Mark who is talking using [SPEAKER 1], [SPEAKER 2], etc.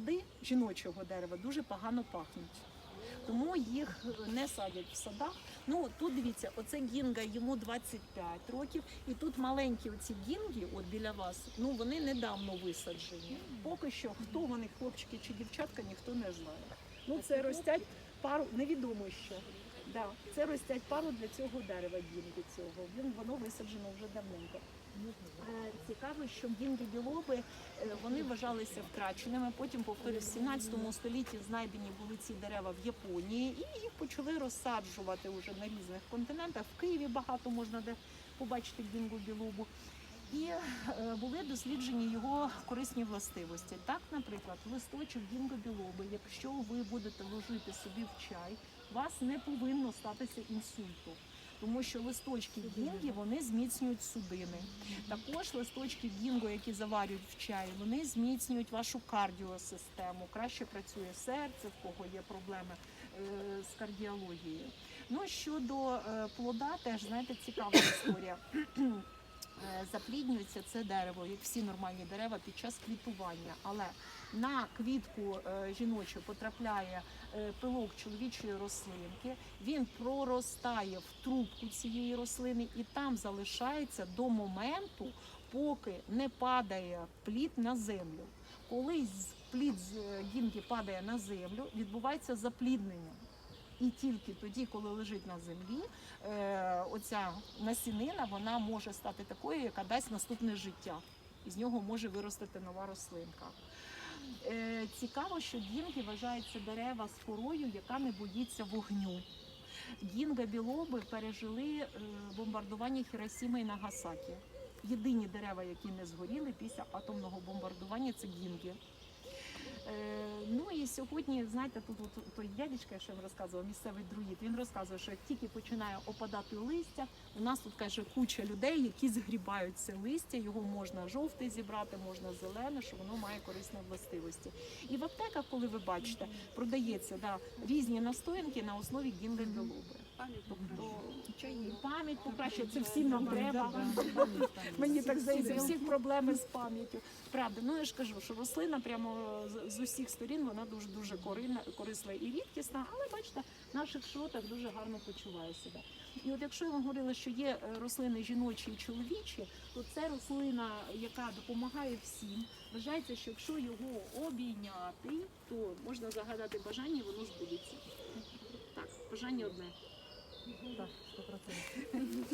[SPEAKER 1] плоди жіночого дерева дуже погано пахнуть. Тому їх не садять в садах. Ну тут дивіться, оце гінга йому 25 років, і тут маленькі оці гінги, от біля вас, ну вони недавно висаджені. Поки що хто вони, хлопчики чи дівчатка, ніхто не знає. Ну це ростять пару, невідомо що. Да, це ростять пару для цього дерева гінги цього. Він воно висаджено вже давненько. Е, Цікаво, що гінги білоби е, вони вважалися втраченими. Потім, повторюсь, в 17 столітті знайдені були ці дерева в Японії, і їх почали розсаджувати уже на різних континентах. В Києві багато можна де побачити гінгу білобу. І е, були досліджені його корисні властивості. Так, наприклад, листочок гінго білоби, якщо ви будете ложити собі в чай, вас не повинно статися інсульту. Тому що листочки гінги вони зміцнюють судини. Також листочки гінго, які заварюють в чаї, вони зміцнюють вашу кардіосистему. Краще працює серце, в кого є проблеми е, з кардіологією. Ну щодо е, плода, теж знаєте, цікава історія. Е, Запліднюється це дерево, як всі нормальні дерева, під час квітування. Але на квітку е, жіночу потрапляє е, пилок чоловічої рослинки. Він проростає в трубку цієї рослини і там залишається до моменту, поки не падає плід на землю. Коли плід з гінки падає на землю, відбувається запліднення. І тільки тоді, коли лежить на землі, е, оця насінина вона може стати такою, яка дасть наступне життя. І з нього може виростити нова рослинка. Е, цікаво, що гінги вважаються дерева з корою, яка не боїться вогню. Гінга білоби пережили е, бомбардування Хіросіми і Нагасакі. Єдині дерева, які не згоріли після атомного бомбардування, це гінги. Е, ну і сьогодні, знаєте, тут от той дядечка, що вам розказував, місцевий друїд, він розказує, що як тільки починає опадати листя, у нас тут каже куча людей, які згрібають це листя. Його можна жовте зібрати, можна зелене, що воно має корисні властивості. І в аптеках, коли ви бачите, продається да, різні настоянки на основі гінги Тобто пам'ять покращує, це всім нам треба. Мені так здається, всіх проблеми з пам'яттю. Правда, ну я ж кажу, що рослина прямо з, усіх сторін вона дуже дуже корисна, і рідкісна, але бачите, в наших шотах дуже гарно почуває себе. І от якщо я вам говорила, що є е, рослини жіночі і чоловічі, то це рослина, яка допомагає всім. Вважається, що якщо його обійняти, то можна загадати бажання, і воно збудеться. Так, бажання одне.
[SPEAKER 2] Так, 100%.